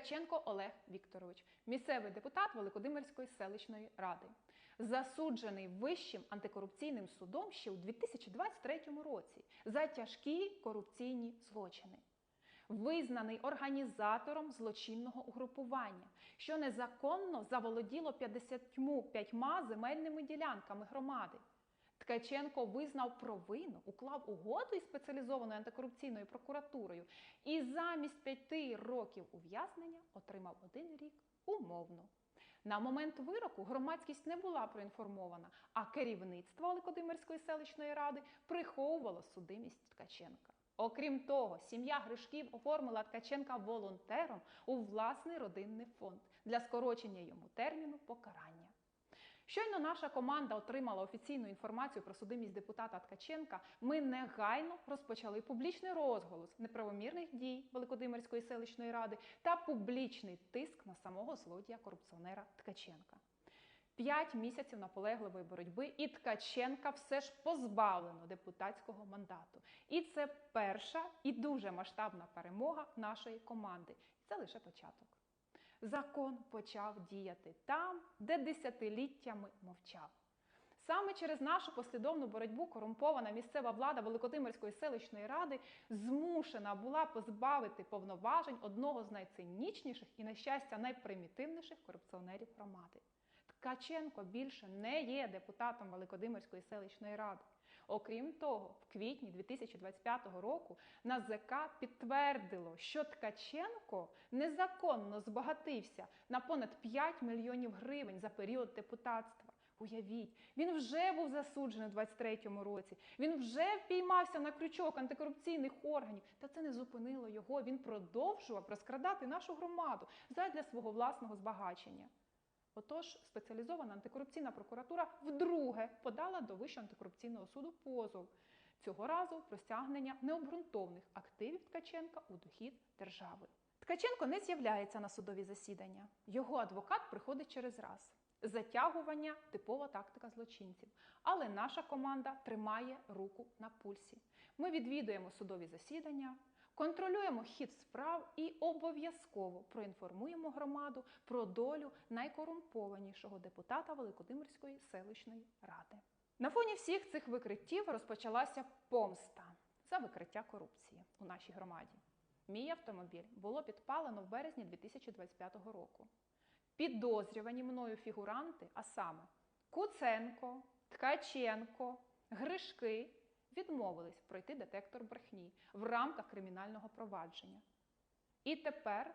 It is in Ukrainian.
Ткаченко Олег Вікторович, місцевий депутат Великодимирської селищної ради, засуджений Вищим антикорупційним судом ще у 2023 році за тяжкі корупційні злочини. Визнаний організатором злочинного угрупування, що незаконно заволоділо 55 земельними ділянками громади. Ткаченко визнав провину, уклав угоду із спеціалізованою антикорупційною прокуратурою і замість п'яти років ув'язнення отримав один рік умовно. На момент вироку громадськість не була проінформована, а керівництво Великодимирської селищної ради приховувало судимість Ткаченка. Окрім того, сім'я Гришків оформила Ткаченка волонтером у власний родинний фонд для скорочення йому терміну покарання. Щойно наша команда отримала офіційну інформацію про судимість депутата Ткаченка. Ми негайно розпочали публічний розголос неправомірних дій Великодимирської селищної ради та публічний тиск на самого злодія корупціонера Ткаченка. П'ять місяців наполегливої боротьби, і Ткаченка все ж позбавлено депутатського мандату. І це перша і дуже масштабна перемога нашої команди. Це лише початок. Закон почав діяти там, де десятиліттями мовчав. Саме через нашу послідовну боротьбу корумпована місцева влада Великодимирської селищної ради змушена була позбавити повноважень одного з найцинічніших і, на щастя, найпримітивніших корупціонерів громади. Ткаченко більше не є депутатом Великодимирської селищної ради. Окрім того, в квітні 2025 року НАЗК підтвердило, що Ткаченко незаконно збагатився на понад 5 мільйонів гривень за період депутатства. Уявіть, він вже був засуджений у 23-му році. Він вже впіймався на крючок антикорупційних органів. Та це не зупинило його. Він продовжував розкрадати нашу громаду задля свого власного збагачення. Отож, спеціалізована антикорупційна прокуратура вдруге подала до Вищого антикорупційного суду позов. Цього разу про стягнення необґрунтовних активів Ткаченка у дохід держави. Ткаченко не з'являється на судові засідання. Його адвокат приходить через раз. Затягування типова тактика злочинців. Але наша команда тримає руку на пульсі. Ми відвідуємо судові засідання, контролюємо хід справ і обов'язково проінформуємо громаду про долю найкорумпованішого депутата Великодимирської селищної ради. На фоні всіх цих викриттів розпочалася помста за викриття корупції у нашій громаді. Мій автомобіль було підпалено в березні 2025 року. Підозрювані мною фігуранти, а саме Куценко, Ткаченко, Гришки, відмовились пройти детектор брехні в рамках кримінального провадження. І тепер